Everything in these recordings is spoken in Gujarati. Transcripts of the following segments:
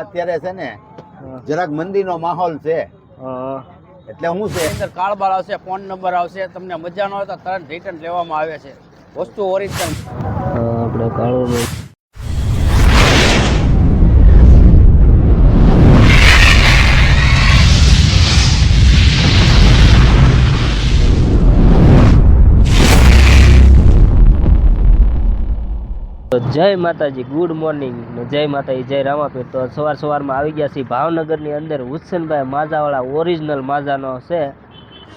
અત્યારે છે ને જરાક મંદીનો માહોલ છે. એટલે હું છે અંદર કાર્ડબાર આવશે ફોન નંબર આવશે તમને મજા ન હોય તો તરત રિટર્ન લેવામાં આવે છે. વસ્તુ ઓરિજિનલ આપણે કાળું જય માતાજી ગુડ મોર્નિંગ જય માતાજી, જય રામાપીર. તો સવાર સવારમાં આવી ગયા છીએ ભાવનગરની અંદર હુસનભાઈ માજાવાળા ઓરિજિનલ માજાનો છે,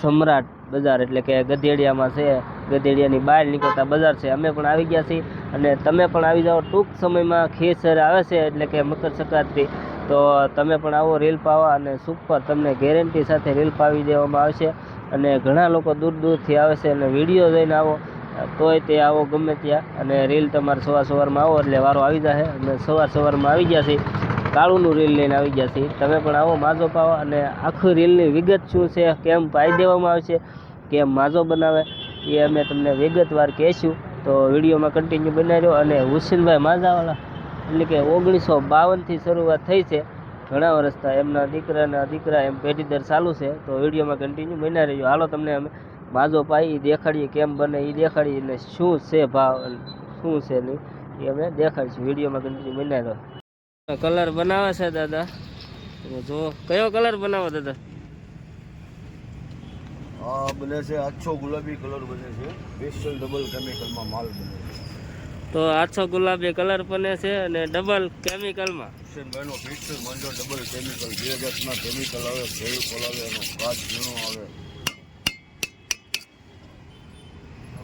સમ્રાટ બજાર એટલે કે ગધેડિયામાં છે, ગધેડિયાની બહાર નીકળતા બજાર છે. અમે પણ આવી ગયા છીએ અને તમે પણ આવી જાઓ. ટૂંક સમયમાં ખેસર આવે છે એટલે કે મકર સંક્રાંતિ. તો તમે પણ આવો, રીલ પાવા અને સુપર તમને ગેરંટી સાથે રીલ પાવી દેવામાં આવશે અને ઘણા લોકો દૂર દૂરથી આવે છે અને વીડિયો જોઈને આવો. તોય તે આવો ગમે ત્યાં. અને રીલ તમારે સવાર સવારમાં આવો એટલે વારો આવી જશે અને સવાર સવારમાં આવી છે કાળુનું રીલ લઈને આવી જશે તમે પણ આવો માજો પાવો. અને આખું રીલની વિગત શું છે? કેમ પાઈ દેવામાં આવશે? કેમ માજો બનાવે? એ અમે તમને વિગતવાર કહેશું. તો વિડીયોમાં કન્ટિન્યુ બનાવી રહ્યો. અને હુસીનભાઈ માજાવાળા એટલે કે ઓગણીસો બાવનથી શરૂઆત થઈ છે. ઘણા વર્ષતા એમના દીકરાના દીકરા એમ પેઢી દર ચાલુ છે. તો વિડીયોમાં કન્ટિન્યુ બનાવી રહ્યો. હાલો તમને અમે માજો પાઈ એ દેખાડીએ કેમ બને એ દેખાડીએ અને શું છે ભાવ શું છે નહીં એ અમે દેખાડીશું. વિડીયોમાં કન્ટિન્યુ બનાવી રહ્યો કલર બનાવે છે દાદા? જો કયો કલર બનાવો દાદા? આ બને છે આછો ગુલાબી કલર બને છે. સ્પેશિયલ ડબલ કેમિકલમાં માલ બને છે. તો આછો ગુલાબી કલર બને છે અને ડબલ કેમિકલમાં સ્પેશિયલ માંડો ડબલ કેમિકલ બે જાતના કેમિકલ આવે ફેવિકોલ આવે એનો કાચ ઝીણો આવે.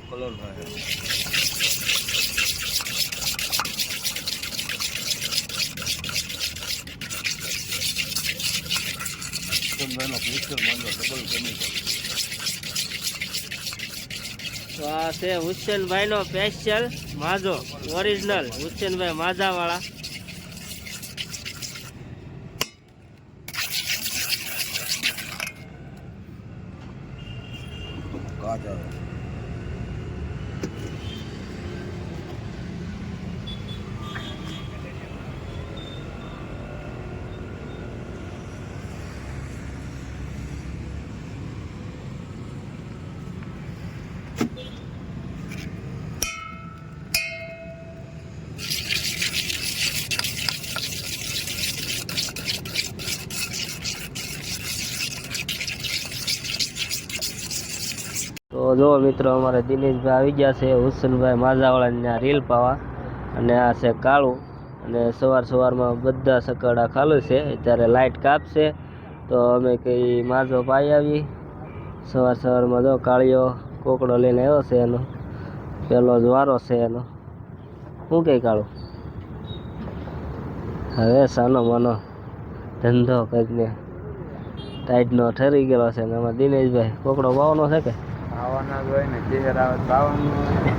કલર થાય તો આ છે હુસેનભાઈનો સ્પેશિયલ માજો ઓરિજિનલ હુસેનભાઈ માજાવાળા. કાચ આવે તો જો મિત્રો, અમારે દિનેશભાઈ આવી ગયા છે, હુસનભાઈ માજાવાળાના રીલ પાવા. અને આ છે કાળું. અને સવાર સવારમાં બધા સકડા ખાલું છે, અત્યારે લાઇટ કાપશે. તો અમે કંઈ માજો પાઈ આવી. સવાર સવારમાં જો કાળીઓ કોકડો લઈને આવ્યો છે એનો. પેલો જ વારો છે એનો. શું કહે કાળું? હવે સાનો મનો ધંધો કંઈકને ટાઈટનો ઠરી ગયેલો છે ને એમાં દિનેશભાઈ. કોકડો પાવાનો છે કે?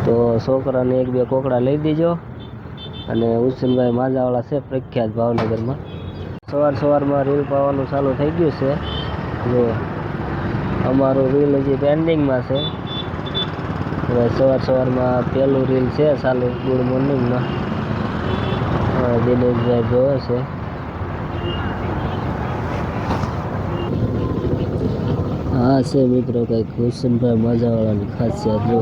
તો છોકરાને એક બે કોકડા લઈ દેજો અને ઉસીનભાઈ માજાવાળા છે પ્રખ્યાત ભાવનગરમાં. સવાર સવારમાં રીલ પાવાનું ચાલુ થઈ ગયું છે. જો અમારું રીલ હજી પેન્ડિંગમાં છે. હવે સવાર સવારમાં પહેલું રીલ છે ચાલુ ગુડ મોર્નિંગમાં. દિનેશભાઈ જોયો છે. હા છે મિત્રો કંઈક હુસેનભાઈ મજાવાળાની ખાસિયત જો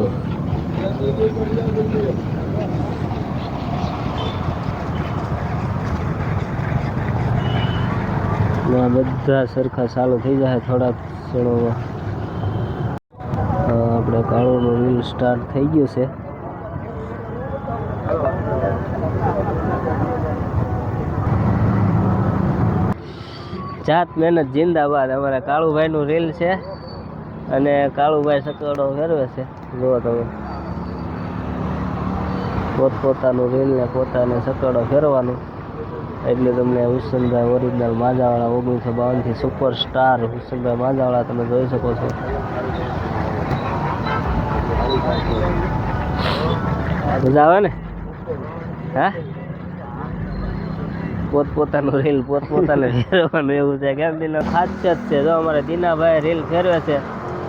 બધા સરખા ચાલુ થઈ જાય થોડાક ક્ષણોમાં. આપણે કાળોનો રીલ સ્ટાર્ટ થઈ ગયો છે. જાત મહેનત જિંદાબાદ. અમારા કાળુભાઈનું રીલ છે અને કાળુભાઈ સકડો ફેરવે છે. જુઓ તમે. પોતપોતાનું રીલ ને પોતાને સકડો ફેરવાનું. એટલે તમને હુસનભાઈ ઓરિજિનલ માજાવાળા ઓગણીસો બાવનથી સુપર સ્ટાર હુસનભાઈ માજાવાળા તમે જોઈ શકો છો. મજા આવે ને? હા? પોતપોતાનું રીલ પોતપોતાને ફેરવવાનું એવું છે. કેમ દિન? ખાસિયત છે. જો અમારે દીનાભાઈ રીલ ફેરવે છે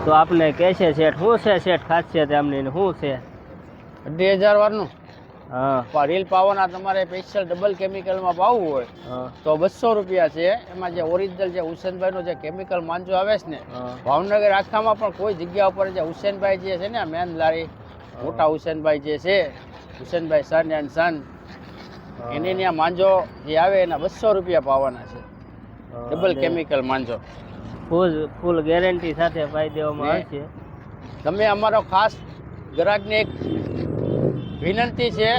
તો આપને કહે છે શેઠ શું છે શેઠ ખાસિયત એમની શું છે? અઢી હજાર વારનું. હા. રીલ પાવાના તમારે સ્પેશિયલ ડબલ કેમિકલમાં પાવવું હોય તો બસો રૂપિયા છે. એમાં જે ઓરિજિનલ જે હુસેનભાઈનો જે કેમિકલ માંજો આવે છે ને ભાવનગર આખામાં પણ કોઈ જગ્યા ઉપર જે હુસેનભાઈ જે છે ને મેન લારી મોટા હુસેનભાઈ જે છે હુસેનભાઈ સન એન્ડ સન. એની ત્યાં માંજો જે આવે એના બસો રૂપિયા પાવાના છે. ડબલ કેમિકલ માંજો. ફૂલ ફૂલ ગેરંટી સાથે પાઈ દેવામાં? આવશે તમે અમારો ખાસ ગ્રાહકને એક વિનંતી છે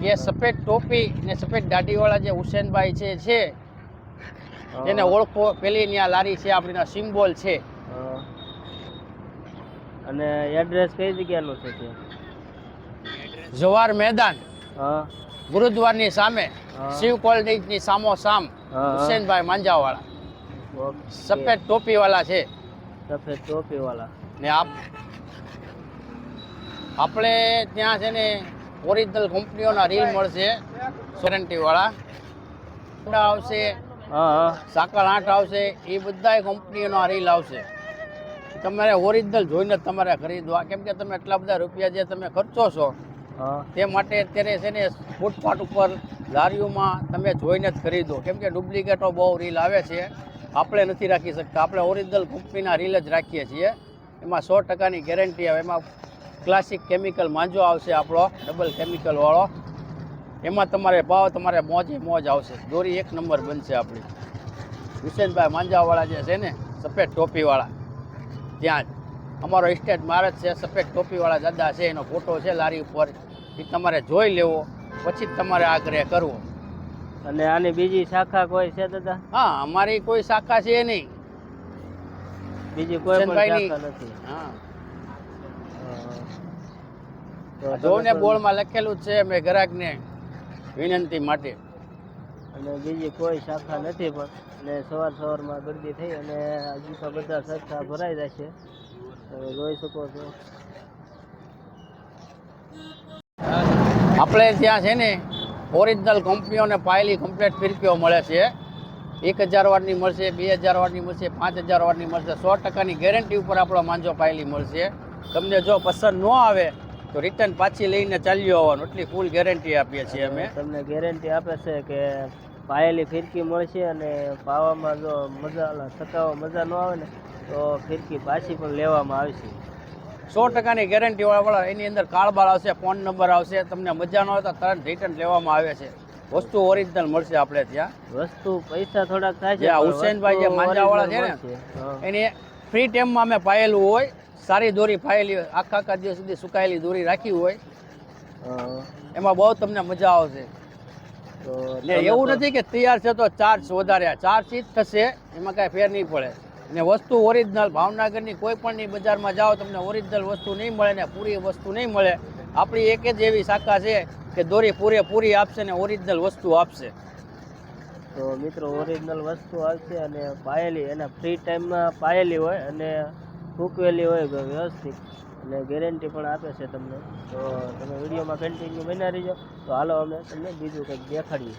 કે સફેદ ટોપી ને સફેદ દાઢીવાળા જે હુસેનભાઈ છે છે એને ઓળખો પેલી ત્યાં લારી છે આપણીના સિમ્બોલ છે. અને એડ્રેસ કઈ જગ્યાનું છે જવાહર મેદાન. હા. ગુરુદ્વારની સામે શિવ કોલેજની સામો સામ. હુસેનભાઈ માંજાવાળા. સફેદ ટોપીવાળા છે. સફેદ ટોપી વાળા ને આપ આપણે ત્યાં છે ને ઓરિજિનલ કંપનીઓના રીલ મળશે. વોરંટીવાળા આવશે. સાકર આઠ આવશે. એ બધા કંપનીઓના રીલ આવશે. તમારે ઓરિજિનલ જોઈને તમારે ખરીદવા. કેમ કે તમે એટલા બધા રૂપિયા જે તમે ખર્ચો છો તે માટે અત્યારે છે ને ફૂટપાથ ઉપર લારીઓમાં તમે જોઈને જ ખરીદો. કેમ કે ડુપ્લિકેટો બહુ રીલ આવે છે. આપણે નથી રાખી શકતા. આપણે ઓરિજિનલ કંપનીના રીલ જ રાખીએ છીએ. એમાં સો ટકાની ગેરંટી આવે. એમાં ક્લાસિક કેમિકલ માંજો આવશે આપણો ડબલ કેમિકલવાળો એમાં તમારે ભાવ, તમારે મોજે મોજ આવશે. દોરી એક નંબર બનશે આપણી. હુસેનભાઈ માંજાવાળા જે છે ને, સફેદ ટોપીવાળા. ત્યાં જ. અમારો સ્ટેટ મારે છે, સફેદ ટોપીવાળા દાદા છે. એનો ફોટો છે લારી ઉપર. એ તમારે જોઈ લેવો પછી જ તમારે આગ્રહ કરવો. અને આની બીજી શાખા કોઈ છે દાદા? હા અમારી કોઈ શાખા છે નહીં. બીજી કોઈ પણ શાખા નથી. હા. જોને બોર્ડમાં લખેલું જ છે મેં ગ્રાહકને વિનંતી માટે. અને બીજી કોઈ શાખા નથી પણ અને સવાર સવારમાં ગરદી થઈ અને હજી તો બધા સરખા ભરાઈ જશે તમે જોઈ શકો છો. આપણે ત્યાં છે ને ઓરિજિનલ કંપનીઓને પાયેલી કમ્પ્લેટ ફિરકીઓ મળે છે. એક હજાર વારની મળશે, બે હજાર વારની મળશે, પાંચ હજાર વારની મળશે, સો ટકાની ગેરંટી ઉપર આપણો માંજો પાયેલી મળશે. તમને જો પસંદ ન આવે, તો રિટર્ન પાછી લઈને ચાલ્યો આવવાનું. એટલી ફૂલ ગેરંટી આપીએ છીએ અમે. તમને ગેરંટી આપે છે કે પાયેલી ફિરકી મળશે અને પાવામાં જો મજા થકાવા મજા ન આવે ને, તો ફિરકી પાછી પણ લેવામાં આવશે. સો ટકાની ગેરંટી વાળા એની અંદર કાર્ડબાર આવશે ફોન નંબર આવશે તમને મજા ન હોય તો તરત રિટર્ન લેવામાં આવે છે. વસ્તુ ઓરિજિનલ મળશે આપણે ત્યાં. વસ્તુ પૈસા થોડાક થાય છે હુસેનભાઈ જે માંજાવાળા છે ને. એની ફ્રી ટાઈમમાં અમે પાયેલું હોય સારી દોરી પાયેલી હોય આખા આખા દિવસ સુધી સુકાયેલી દોરી રાખી હોય એમાં બહુ તમને મજા આવશે. એવું નથી કે તૈયાર છે તો ચાર્જ વધારે ચાર્જ જ થશે એમાં કાંઈ ફેર નહીં પડે. ને વસ્તુ ઓરિજિનલ ભાવનગરની કોઈ પણની બજારમાં જાઓ, તમને ઓરિજિનલ વસ્તુ નહીં મળે ને પૂરી વસ્તુ નહીં મળે. આપણી એક જ એવી શાખા છે કે દોરી પૂરેપૂરી આપશે ને ઓરિજિનલ વસ્તુ આપશે. તો મિત્રો ઓરિજિનલ વસ્તુ આવશે અને પાયેલી, એના ફ્રી ટાઈમમાં પાયેલી હોય અને સૂકવેલી હોય વ્યવસ્થિત અને ગેરંટી પણ આપે છે તમને. તો તમે વિડીયોમાં કન્ટિન્યુ બના રહીજો. તો હાલો અમે તમને બીજું કંઈક દેખાડીએ.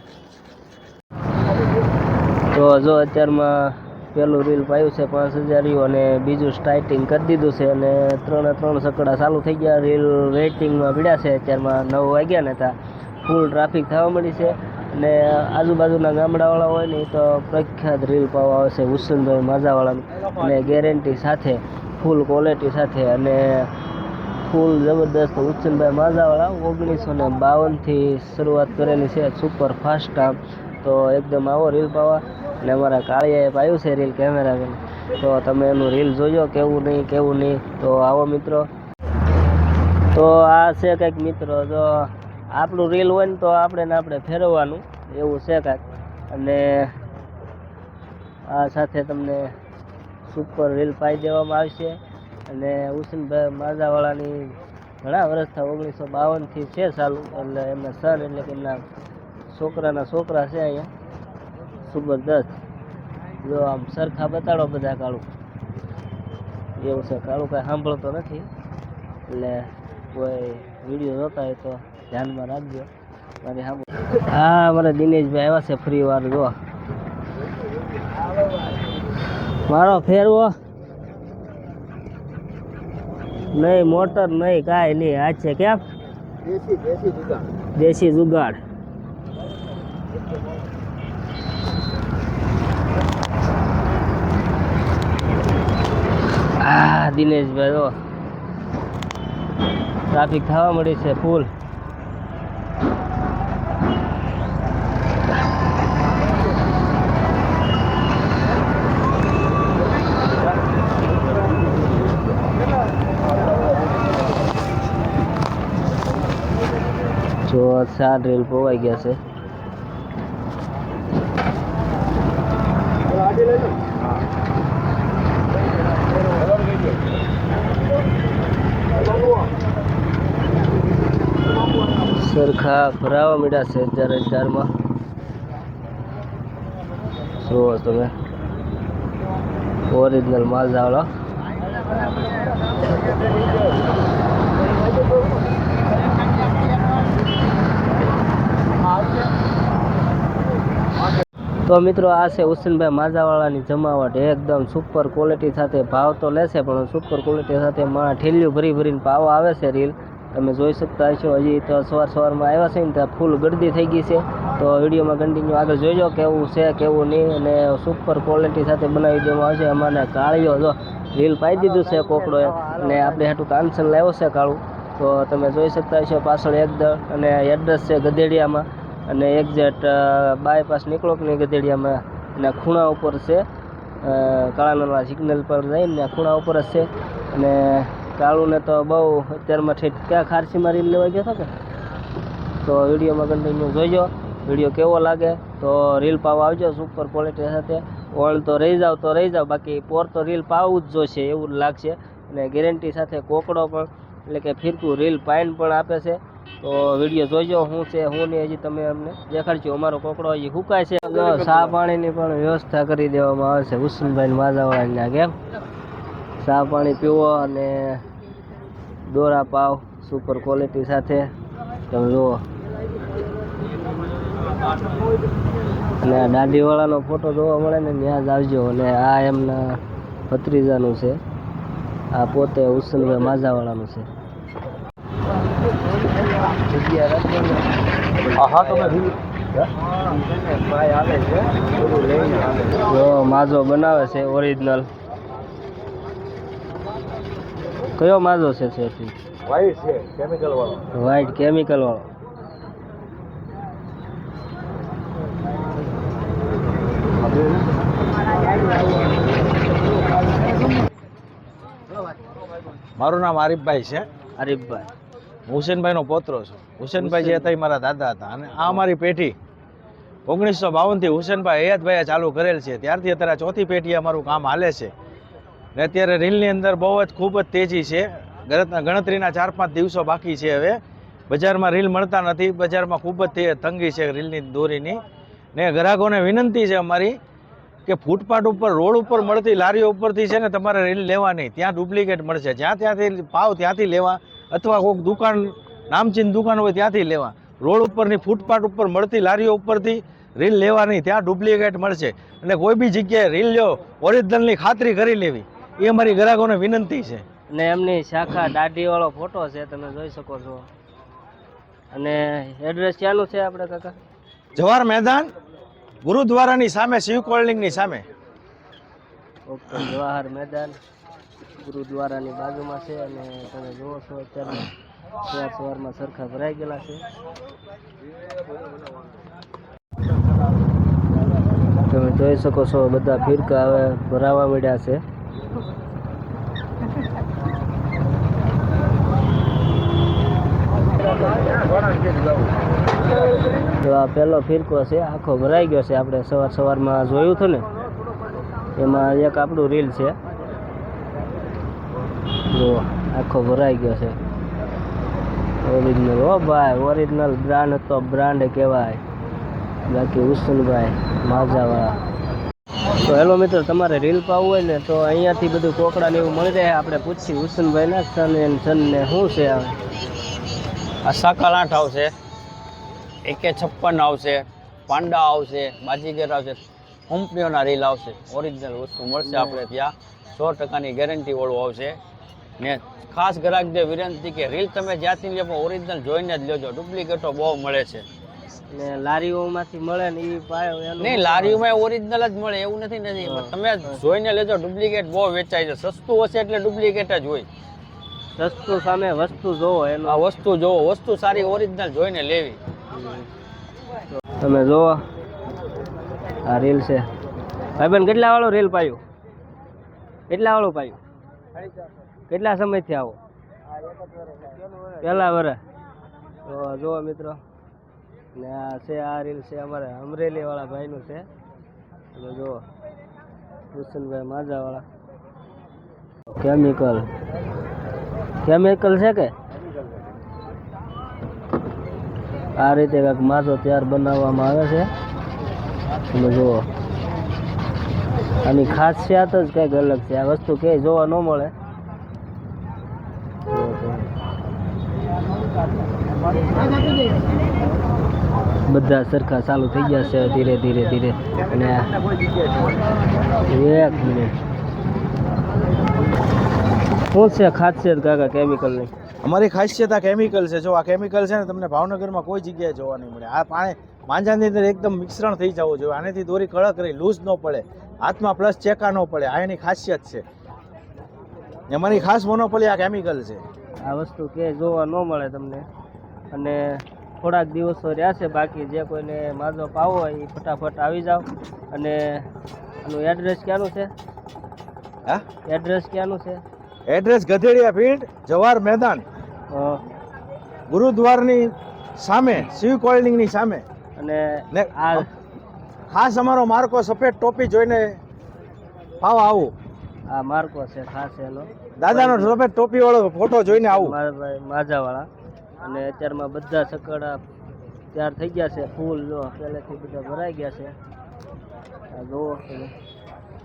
તો જો અત્યારમાં પેલું રીલ પાયું છે, પાંચ હજારિયું અને બીજું સ્ટાર્ટિંગ કરી દીધું છે અને ત્રણે ત્રણ સકડા ચાલુ થઈ ગયા. રીલ વેઇટિંગમાં પીડ્યા છે, અત્યારમાં નવ વાગ્યા ને ત્યાં ફૂલ ટ્રાફિક થવા મળી છે અને આજુબાજુના ગામડાવાળા હોય ને એ તો પ્રખ્યાત રીલ પાવા આવે છે હુસનભાઈ માઝાવાળાનું અને ગેરંટી સાથે ફૂલ ક્વોલિટી સાથે અને ફૂલ જબરદસ્ત હુસનભાઈ માઝાવાળા ઓગણીસો ને બાવનથી શરૂઆત કરેલી છે સુપર ફાસ્ટ આમ. તો એકદમ આવો રીલ પાવા. અને અમારા કાળિયાએ પાયું છે રીલ કેમેરામેન તો તમે એનું રીલ જોજો, કેવું નહીં કેવું નહીં. તો આવો મિત્રો. તો આ છે કંઈક મિત્રો, જો આપણું રીલ હોય ને તો આપણે ને આપણે ફેરવવાનું. એવું છે કાંઈક. અને આ સાથે તમને સુપર રીલ પાઈ દેવામાં આવશે. અને હુસનભાઈ માઝાવાળાની ઘણા વર્ષથી ઓગણીસો બાવનથી છે ચાલુ. એટલે એમના સન એટલે કે એમના છોકરાના છોકરા છે અહીંયા. જબરદસ્ત. જો આમ સરખા બતાડો બધા કાળું. એવું છે કાળું કાંઈ સાંભળતો નથી. એટલે કોઈ વીડિયો જોતા હોય તો ધ્યાનમાં રાખજો. મારી સામે હા અમારા દિનેશભાઈ આવ્યા છે ફ્રી વાર જો. મારો ફેરવો. નહીં મોટર નહીં કાંઈ નહીં. આ છે કેમ? દેશી જુગાડ. દેશી જુગાડ આ દિનેશભાઈ જો ટ્રાફિક થવા મળી છે ફૂલ જો ચાર રેલ પોવાઈ ગયા છે. સરખા ભરાવા મીડા છે અત્યારે હજારમાં જુઓ તમે. ઓરિજિનલ માલદાવાળો તો મિત્રો આ છે હુસેનભાઈ માજાવાળાની જમાવટ. એકદમ સુપર ક્વોલિટી સાથે ભાવ તો લેશે, પણ સુપર ક્વોલિટી સાથે માં ઠેલિયું ભરી ભરીને ભાવ આવે છે રીલ. તમે જોઈ શકતા હશો, હજી તો સવાર સવારમાં આવ્યા છે ને ત્યાં ફૂલ ગરદી થઈ ગઈ છે. તો વિડીયોમાં કન્ટિન્યુ આગળ જોઈજો, કેવું છે, કેવું નહીં, અને સુપર ક્વોલિટી સાથે બનાવી દેવામાં આવશે. અમારે કાળીઓ જો રીલ પાઈ દીધું છે કોકડોએ, અને આપણે હાટું કાનસન લાવ્યો છે કાળું. તો તમે જોઈ શકતા હશો પાછળ એકદમ અને એડ્રેસ છે ગધેડિયામાં, અને એક્ઝેક્ટ બાયપાસ નીકળો કે નહીં ગધેડિયામાં, અને ખૂણા ઉપર છે કાળા નાના સિગ્નલ પર જઈને ખૂણા ઉપર જ છે. અને કાળુને તો બહુ અત્યારમાં ઠેઠ ક્યાં ખારસીમાં રીલ લેવા ગયો હતો કે? તો વિડીયોમાં કન્ટિન્યુ જોઈજો વીડિયો કેવો લાગે તો રીલ પાવા આવજો સુપર ક્વોલિટી સાથે. ઓળ તો રહી જાવ તો રહી જાવ બાકી પોર તો રીલ પાવું જ જોશે એવું લાગશે. અને ગેરંટી સાથે કોકડો પણ એટલે કે ફિરકું રીલ પાઇન પણ આપે છે. તો વીડિયો જોઈજો શું છે હું નહીં હજી તમે અમને દેખાડજો. અમારો કોકડો હજી હુકાય છે. સા પાણીની પણ વ્યવસ્થા કરી દેવામાં આવે છે. હુસનભાઈ માજાવાળાના કેમ? સા પાણી પીવો અને દોરા પાવ સુપર ક્વોલિટી સાથે. તમે જુઓ. અને આ દાઢીવાળાનો ફોટો જોવા મળે ને ત્યાં જ આવજો. અને આ એમના ભત્રીજાનું છે. આ પોતે હુસનભાઈ માજાવાળાનું છે. માઝો માજો બનાવે છે ઓરિજિનલ કયો માજો છે શેઠી વ્હાઈટ છે કેમિકલ વાળો. વ્હાઈટ કેમિકલ વાળો. મારું નામ આરીફભાઈ છે. આરીફભાઈ. હું હુસેનભાઈનો પોત્રો છું. હુસેનભાઈ જે હતા એ મારા દાદા હતા અને આ અમારી પેઢી ઓગણીસો બાવનથી હુસેનભાઈ હયાતભાઈએ ચાલુ કરેલ છે. ત્યારથી અત્યારે ચોથી પેઢી અમારું કામ હાલે છે. ને અત્યારે રીલની અંદર બહુ જ ખૂબ જ તેજી છે. ગણતરીના ચાર પાંચ દિવસો બાકી છે હવે. બજારમાં રીલ મળતા નથી. બજારમાં ખૂબ જ તંગી છે રીલની દોરીની. ને ગ્રાહકોને વિનંતી છે અમારી કે ફૂટપાથ ઉપર, રોડ ઉપર મળતી લારીઓ ઉપરથી છે ને તમારે રીલ લેવા નહીં ત્યાં ડુપ્લિકેટ મળશે. જ્યાં ત્યાંથી પાવ ત્યાંથી લેવા અથવા કોઈક દુકાન, નામચીન દુકાન હોય ત્યાંથી લેવા. રોડ ઉપરની, ફૂટપાથ ઉપર મળતી લારીઓ ઉપરથી રીલ લેવા નહીં ત્યાં ડુપ્લિકેટ મળશે. અને કોઈ બી જગ્યાએ રીલ લ્યો, ઓરિજિનલની ખાતરી કરી લેવી. એ અમારી ગ્રાહકોને વિનંતી છે. અને એમની શાખા દાઢીવાળો ફોટો છે તમે જોઈ શકો છો. અને એડ્રેસ ક્યાંનું છે આપણે કાકા? જવાહર મેદાન ગુરુદ્વારાની સામે શિવ કોલ્ડિંગની સામે. ઓકે જવાહર મેદાન ગુરુદ્વારાની બાજુમાં છે અને તમે જુઓ છો અત્યારે સવાર સવારમાં સરખા ભરાઈ ગયેલા છે. તમે જોઈ શકો છો બધા ફિરકા હવે ભરાવા મળ્યા છે. તો આ પહેલો ફિરકો છે, આખો ભરાઈ ગયો છે આપણે સવાર સવારમાં જોયું હતું ને, એમાં એક આપણું રીલ છે. જો આખો ભરાઈ ગયો છે. ઓરિજિનલ ઓ ભાઈ ઓરિજિનલ બ્રાન્ડ તો બ્રાન્ડ કહેવાય. બાકી હુસનભાઈ માજાવાળા. તો હેલો મિત્રો, તમારે રીલ પાવું હોય ને તો અહીંયાથી બધું કોકડા ને એવું મળી રહે. આપણે પૂછીએ ઉસુનભાઈના, સન એન સન ને શું છે આ આ આઠ આવશે એકે છપ્પન આવશે પાંડા આવશે બાજીગર આવશે કંપનીઓના રીલ આવશે. ઓરિજિનલ વસ્તુ મળશે આપણે ત્યાં. સો ટકાની ગેરંટીવાળું આવશે. ને ખાસ ગ્રાહક જે વિનંતી કે રીલ તમે જ્યાંથી લે પણ ઓરિજિનલ જોઈને જ લેજો. ડુપ્લિકેટો બહુ મળે છે. ને લારીઓમાંથી મળે ને એ નહીં લારીઓમાં ઓરિજિનલ જ મળે એવું નથી નથી તમે જોઈને લેજો ડુપ્લિકેટ બહુ વેચાય છે. સસ્તું હશે એટલે ડુપ્લિકેટ જ હોય. સસ્તું સામે વસ્તુ જોવો એનો. આ વસ્તુ જોવો વસ્તુ સારી ઓરિજિનલ જોઈને લેવી. તમે જોવો. આ રીલ છે. ભાઈબંધ કેટલા વાળો રીલ પાયું? કેટલા વાળું પાયું? કેટલા સમયથી આવો? પહેલા વરે તો જુઓ મિત્રો. ને આ છે આ રીલ છે અમારે અમરેલી વાળા ભાઈનું છે. તમે જુઓ કૃષ્ણભાઈ માજાવાળા. કેમિકલ કેમિકલ છે કે? આ રીતે કંઈક માથો તૈયાર બનાવવામાં આવે છે. તમે જુઓ. આની ખાસિયત જ કંઈક અલગ છે. આ વસ્તુ ક્યાંય જોવા ન મળે. બધા સરખા ચાલુ થઈ ગયા છે ધીરે ધીરે ધીરે. અને એક મિનિટ. શું છે ખાસિયત કાકા કેમિકલની અમારી ખાસિયત આ કેમિકલ છે. જો આ કેમિકલ છે ને તમને ભાવનગરમાં કોઈ જગ્યાએ જોવા નહીં મળે. આ પાણી માંજાની અંદર એકદમ મિશ્રણ થઈ જવું જોઈએ. આનેથી દોરી કડક રહી લૂઝ ન પડે. હાથમાં પ્લસ ચેકા ન પડે. આ એની ખાસિયત છે. અમારી ખાસ મોનોપોલી આ કેમિકલ છે. આ વસ્તુ ક્યાંય જોવા ન મળે તમને. અને થોડાક દિવસો રહ્યા છે બાકી. જે કોઈને માજો પાવો હોય એ ફટાફટ આવી જાઓ. અને આનું એડ્રેસ ક્યાંનું છે? હા? એડ્રેસ ક્યાંનું છે? એડ્રેસ ગધેડિયા ફીલ્ડ જવાહર મેદાન. ગુરુદ્વારની સામે શિવ કોલ્ડિંગની સામે. અને આ ખાસ અમારો માર્કો સફેદ ટોપી જોઈને ભાવ આવું. આ માર્કો છે ખાસ એનો. દાદાનો સફેદ ટોપી વાળો ફોટો જોઈને આવું. માજાવાળા. અને અત્યારમાં બધા સકડા તૈયાર થઈ ગયા છે ફૂલ જો પહેલેથી બધા ભરાઈ ગયા છે. જુઓ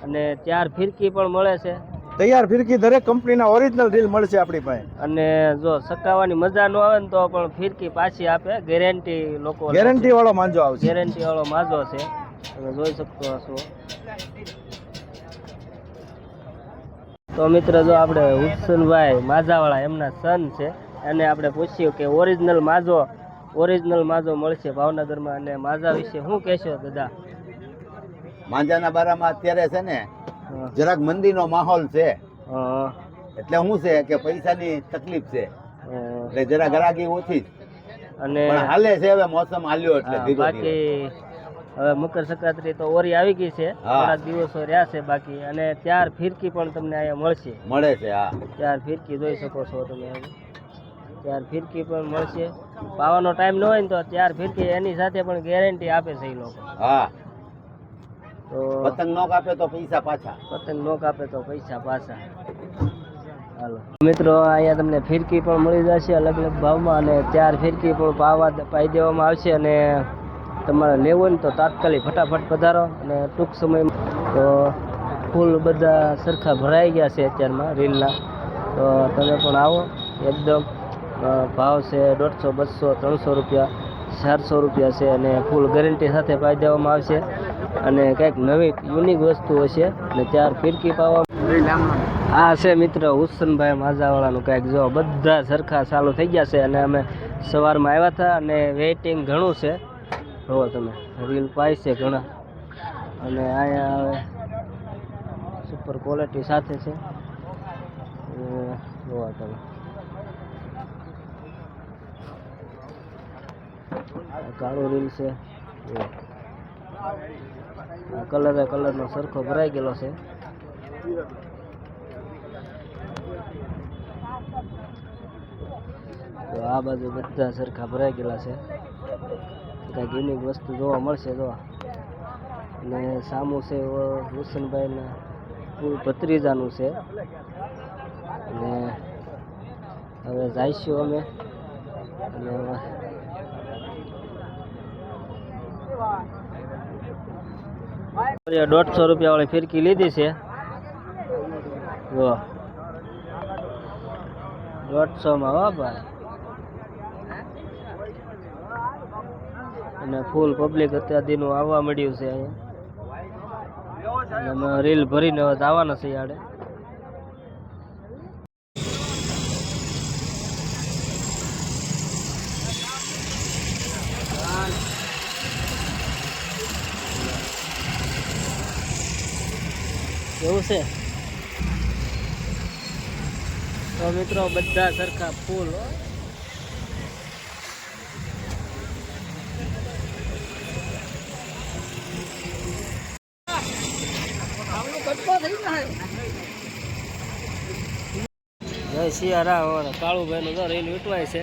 અને ત્યાર ફિરકી પણ મળે છે. તૈયાર ફિરકી દરેક કંપનીના ઓરિજિનલ રીલ મળશે આપણી પાસે. અને જો સકાવાની મજા ન આવે ને તો પણ ફિરકી પાછી આપે. ગેરંટી લોકો ગેરંટી વાળો માંજો આવશે. ગેરંટી વાળો માંજો છે. તમે જોઈ શકતો હશો. તો મિત્ર જો આપણે હુસનભાઈ માજાવાળા એમના સન છે. અને આપણે પૂછ્યું કે ઓરિજિનલ માજો ઓરિજિનલ માજો મળશે ભાવનગરમાં અને માજા વિશે શું કહેશો દાદા? માંજાના બારામાં અત્યારે છે ને જરાક મંદીનો માહોલ છે. એટલે શું છે કે પૈસાની તકલીફ છે. એટલે જરા ગરાગી ઓછી અને હાલે છે હવે મોસમ હાલ્યો એટલે હા, બાકી હવે મકર સંક્રાંતિ તો ઓરી આવી ગઈ છે. થોડા દિવસો રહ્યા છે બાકી. અને ત્યાર ફિરકી પણ તમને અહીંયા મળશે. મળે છે હા. ત્યાર ફિરકી જોઈ શકો છો તમે ત્યાર ફિરકી પણ મળશે. પાવાનો ટાઈમ ન હોય ને તો ત્યાર ફિરકી એની સાથે પણ ગેરંટી આપે છે એ લોકો. હા. તો પતંગ નો કાપે તો પૈસા પાછા. પતંગ નો કાપે તો પૈસા પાછા. હાલો. મિત્રો અહીંયા તમને ફિરકી પણ મળી જશે અલગ અલગ ભાવમાં અને ચાર ફિરકી પણ પાવા પાઈ દેવામાં આવશે અને તમારે લેવું હોય ને તો તાત્કાલિક ફટાફટ પધારો અને ટૂંક સમયમાં તો ફૂલ બધા સરખા ભરાઈ ગયા છે અત્યારમાં રીલના. તો તમે પણ આવો. એકદમ ભાવ છે દોઢસો બસો ત્રણસો રૂપિયા. ચારસો રૂપિયા છે અને ફૂલ ગેરંટી સાથે પાઈ દેવામાં આવશે. અને કંઈક નવી યુનિક વસ્તુ હશે. અને ત્યાર ફિરકી પાવા આ છે મિત્ર હુસનભાઈ માઝાવાળાનું કંઈક. જો બધા સરખા ચાલુ થઈ ગયા છે અને અમે સવારમાં આવ્યા હતા અને વેઇટિંગ ઘણું છે. જુઓ તમે રીલ પાય છે ઘણા. અને અહીંયા હવે સુપર ક્વોલિટી સાથે છે. જોવા તમે. કાળું રીલ છે. કલરે કલરનો સરખો ભરાઈ ગયેલો છે. તો આ બાજુ બધા સરખા ભરાઈ ગયેલા છે. કંઈક યુનિક વસ્તુ જોવા મળશે જો અને સામું છે હુસનભાઈના ભત્રીજાનું છે. અને હવે જઈશું અમે. અને દોઢસો રૂપિયા વાળી ફિરકી લીધી છે. જો. દોઢસોમાં હો ભાઈ. અને ફૂલ પબ્લિક અત્યારથી આવવા મળ્યું છે અહીંયા. રીલ ભરીને આવવાના છે યાડે એવું છે. તો મિત્રો બધા સરખા ફૂલ જય શિયા સિયારામ કાળુભાઈ નું રેલ વીટવાય છે.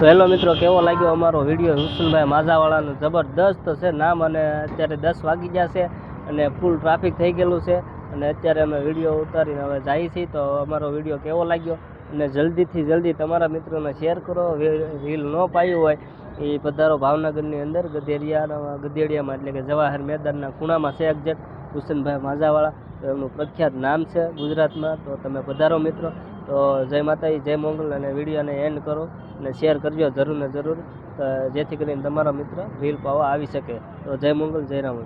તો હેલો મિત્રો, કેવો લાગ્યો અમારો વીડિયો? હુસનભાઈ માઝાવાળાનો જબરદસ્ત છે નામ અને અત્યારે દસ વાગી ગયા છે અને ફૂલ ટ્રાફિક થઈ ગયેલું છે અને અત્યારે અમે વીડિયો ઉતારીને હવે જઈએ છીએ. તો અમારો વીડિયો કેવો લાગ્યો? અને જલ્દીથી જલ્દી તમારા મિત્રોને શેર કરો. રીલ ન પાયું હોય એ પધારો ભાવનગરની અંદર ગધેરિયાના ગધેડિયામાં એટલે કે જવાહર મેદાનના ખૂણામાં છે એક્ઝેક્ટ હુસનભાઈ માઝાવાળા. એમનું પ્રખ્યાત નામ છે ગુજરાતમાં. તો તમે પધારો મિત્રો. તો જય માતાજી, જય મંગલ અને વિડીયોને એન્ડ કરો અને શેર કરજો જરૂર ને જરૂર જેથી કરીને તમારા મિત્ર વ્હીલ પાવા આવી શકે. તો જય મંગલ, જય રામ.